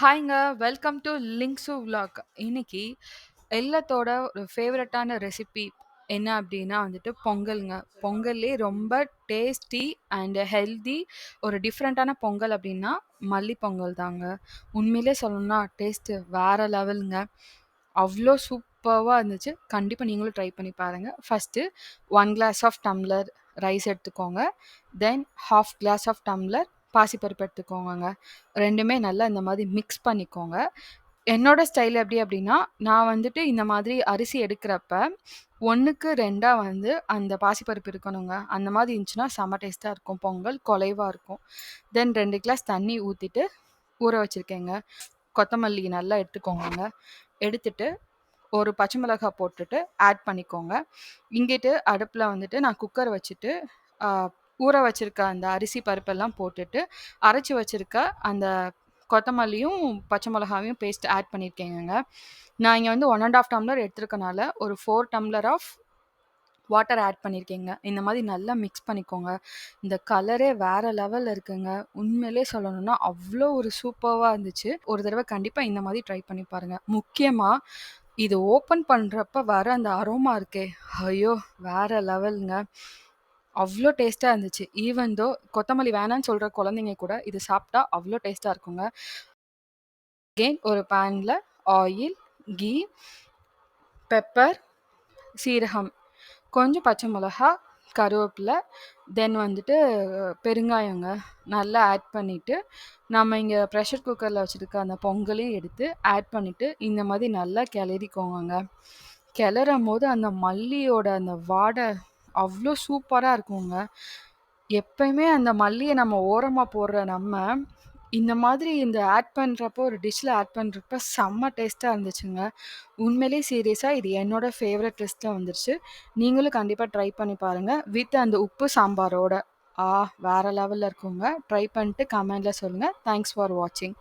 ஹாய்ங்க. Welcome to Links vlog. இன்னைக்கு எல்லாத்தோட ஒரு ஃபேவரட்டான ரெசிபி என்ன அப்படின்னா வந்துட்டு பொங்கல்ங்க. பொங்கல்லே ரொம்ப டேஸ்டி அண்ட் ஹெல்தி ஒரு டிஃப்ரெண்ட்டான பொங்கல் அப்படின்னா மல்லி பொங்கல் தாங்க. உண்மையிலே சொல்லணும்னா டேஸ்ட்டு வேற லெவலுங்க அவ்வளோ சூப்பர்வாக இருந்துச்சு. கண்டிப்பாக நீங்களும் ட்ரை பண்ணி பாருங்கள் first one glass of tumbler rice எடுத்துக்கோங்க. தென் 1/2 கிளாஸ் ஆஃப் டம்ளர் பாசிப்பருப்பு எடுத்துக்கோங்கங்க. 2மே நல்லா இந்த மாதிரி மிக்ஸ் பண்ணிக்கோங்க. என்னோட ஸ்டைல் எப்டி அப்டின்னா, நான் வந்துட்டு இந்த மாதிரி அரிசி எடுக்கிறப்ப 1க்கு 2ஆ வந்து அந்த பாசிப்பருப்பு இருக்கணுங்க. அந்த மாதிரி இருந்துச்சுன்னா செம்ம டேஸ்ட்டா இருக்கும் பொங்கல். குலைவா இருக்கும். தென் 2 கிளாஸ் தண்ணி ஊத்திட்டு ஊற வச்சிருக்கேங்க. கொத்தமல்லி நல்லா எடுத்துக்கோங்கங்க. எடுத்துட்டு ஒரு பச்சை மிளகாய் போட்டுட்டு ஆட் பண்ணிக்கோங்க. இங்கிட்டு அடுப்புல வந்துட்டு நான் குக்கர் வச்சுட்டு, ஊற வச்சிருக்க அந்த அரிசி பருப்பெல்லாம் போட்டுட்டு, அரைச்சு வச்சிருக்க அந்த கொத்தமல்லியும், பச்சை மிளகாவையும் பேஸ்ட் ஆட் பண்ணியிருக்கேங்கங்க. நான் இங்க வந்து 1 1/2 டம்ளர் எடுத்திருக்கனால, ஒரு 4 டம்ளர் ஆஃப் வாட்டர் ஆட் பண்ணியிருக்கேங்க. இந்த மாதிரி நல்லா மிக்ஸ் பண்ணிக்கோங்க. இந்த கலரே வேற லெவல்ல இருக்குங்க. உண்மையிலே சொல்லணும்னா, அவ்ளோ ஒரு சூப்பர்வா இருந்துச்சு. ஒரு தடவ கண்டிப்பா இந்த மாதிரி ட்ரை பண்ணி பாருங்க. முக்கியமா இது ஓப்பன் பண்றப்ப வர அந்த அரோமா இருக்கே! ஐயோ! வேற லெவல்ங்க. அவ்வளோ டேஸ்ட்டாக இருந்துச்சு. ஈவன் தோ கொத்தமல்லி வேணான்னு சொல்கிற குழந்தைங்க கூட இது சாப்பிட்டா அவ்வளோ டேஸ்ட்டாக இருக்குங்க. அகெயின் ஒரு பேனில் ஆயில், கீ, பெப்பர், சீரகம், கொஞ்சம் பச்சை மிளகா, கருவேப்பிலை தென் வந்துட்டு பெருங்காயங்க. நல்லா ஆட் பண்ணிவிட்டு நம்ம இங்கே ப்ரெஷர் குக்கரில் வச்சுருக்க அந்த பொங்கலையும் எடுத்து ஆட் பண்ணிவிட்டு இந்த மாதிரி நல்லா கிளறிக்கோங்க கிளறும் போது அந்த மல்லியோட அந்த வாடை அவ்வளோ சூப்பரா இருக்குங்க. எப்பயுமே அந்த மல்லிய நம்ம ஓரமா போடுற நம்ம, இந்த மாதிரி இந்த ஆட் பண்றப்போ ஒரு டிஷ்ல ஆட் பண்றப்ப செம்ம டேஸ்ட்டா இருந்துச்சுங்க. உண்மையிலே சீரியஸா இது என்னோட ஃபேவரைட் லிஸ்ட்ல வந்துருச்சு. நீங்களும் கண்டிப்பா ட்ரை பண்ணி பாருங்க. வித் அந்த உப்பு சாம்பாரோட. ஆ! வேற லெவல்ல இருக்குங்க. ட்ரை பண்ணிட்டு கமெண்ட்ல சொல்லுங்க. தேங்க்ஸ் ஃபார் வாட்சிங்.